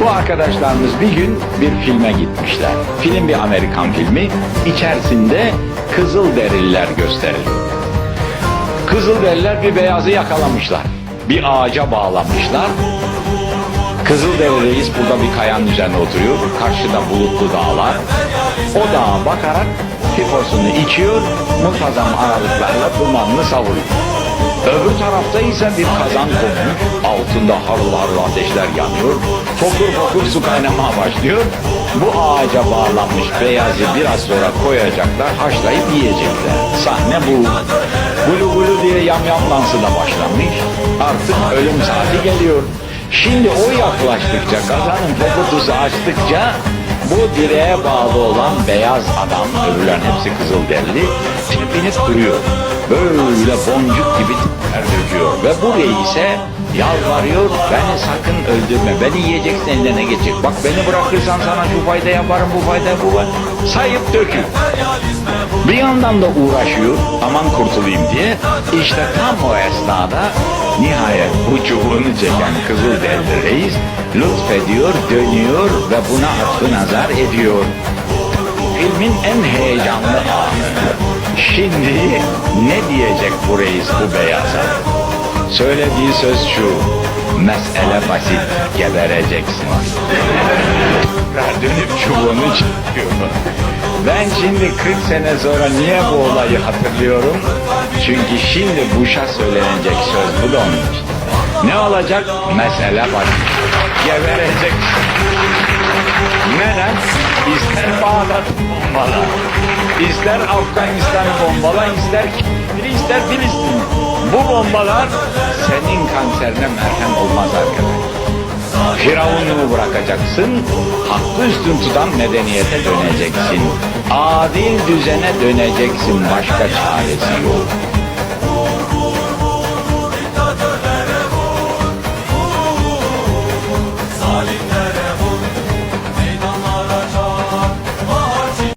Bu arkadaşlarımız bir gün bir filme gitmişler. Film bir Amerikan filmi. İçerisinde Kızılderililer gösteriliyor. Kızılderililer bir beyazı yakalamışlar. Bir ağaca bağlamışlar. Kızılderili reis burada bir kayanın üzerine oturuyor. Karşıda bulutlu dağlar. O dağa bakarak piposunu içiyor. Muntazam aralıklarla dumanını savuruyor. Öbür tarafta ise bir kazan konmuş. Altında harıl harıl ateşler yanıyor. Fokur fokur su kaynamaya başlıyor. Bu ağaca bağlanmış beyazı biraz sonra koyacaklar, haşlayıp yiyecekler. Sahne bu. Gulu gulu diye yamyamlansı da başlamış. Artık ölüm saati geliyor. Şimdi o yaklaştıkça, kazanın popotusu açtıkça bu direğe bağlı olan beyaz adam, öbürlerin hepsi kızılderili, tepinip duruyor. Böyle boncuk gibi ter döküyor. Ve bu reise yalvarıyor, beni sakın öldürme, beni yiyeceksin eline geçecek. Bak beni bırakırsan sana şu fayda yaparım, bu fayda bu var. Sayıp döküyor. Bir yandan da uğraşıyor, aman kurtulayım diye. İşte tam o esnada nihayet bu çubuğunu çeken Kızılderili reis lütfediyor, dönüyor ve buna atfı nazar ediyor. Filmin en heyecanlı anı. Şimdi ne diyecek bu reis bu beyaza? Söylediği söz şu. Mesele basit, gebereceksin. Tekrar dönüp çubuğunu çekiyor. Ben şimdi 40 sene sonra niye bu olayı hatırlıyorum? Çünkü şimdi Bush'a söylenecek söz bu da onun için. Ne olacak? Mesele basit. Gebereceksin. Neden? İster Bağdat bombala, ister Afganistan'ı bombala, ister Kibri, ister Filistin. Bu bombalar senin kanserine merhem olmaz arkadaş. Firavunluğu bırakacaksın, hakkı üstün tutan medeniyete döneceksin. Adil düzene döneceksin, başka çaresi yok.